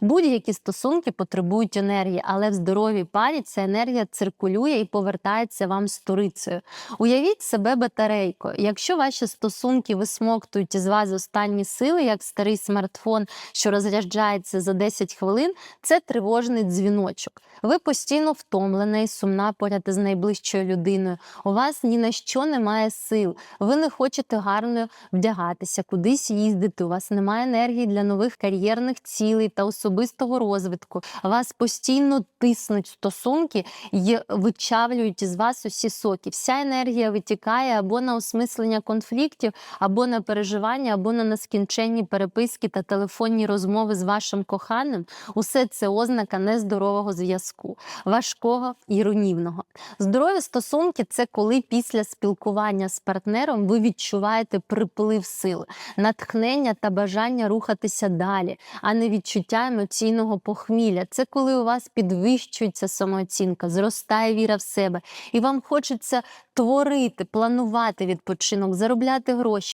Будь-які стосунки потребують енергії, але в здоровій парі ця енергія циркулює і повертається вам сторицею. Уявіть себе батарейкою. Якщо ваші стосунки висмоктують із вас останні сили, як старий смартфон, що розряджається за 10 хвилин, це тривожний дзвіночок. Ви постійно втомлена і сумна поряд із найближчою людиною. У вас ні на що немає сил. Ви не хочете гарно вдягатися, кудись їздити. У вас немає енергії для нових кар'єрних цілей та особистого розвитку. Вас постійно тиснуть стосунки і вичавлюють із вас усі соки. Вся енергія витікає або на осмислення конфліктів, або на переживання, або на нескінченні переписки та телефонні розмови з вашим коханим. Усе це ознака нездорового зв'язку, важкого і руйнівного. Здорові стосунки це коли після спілкування з партнером ви відчуваєте приплив сил, натхнення та бажання рухатися далі, а не відчуття емоційного похмілля. Це коли у вас підвищується самооцінка, зростає віра в себе, і вам хочеться творити, планувати відпочинок, заробляти гроші.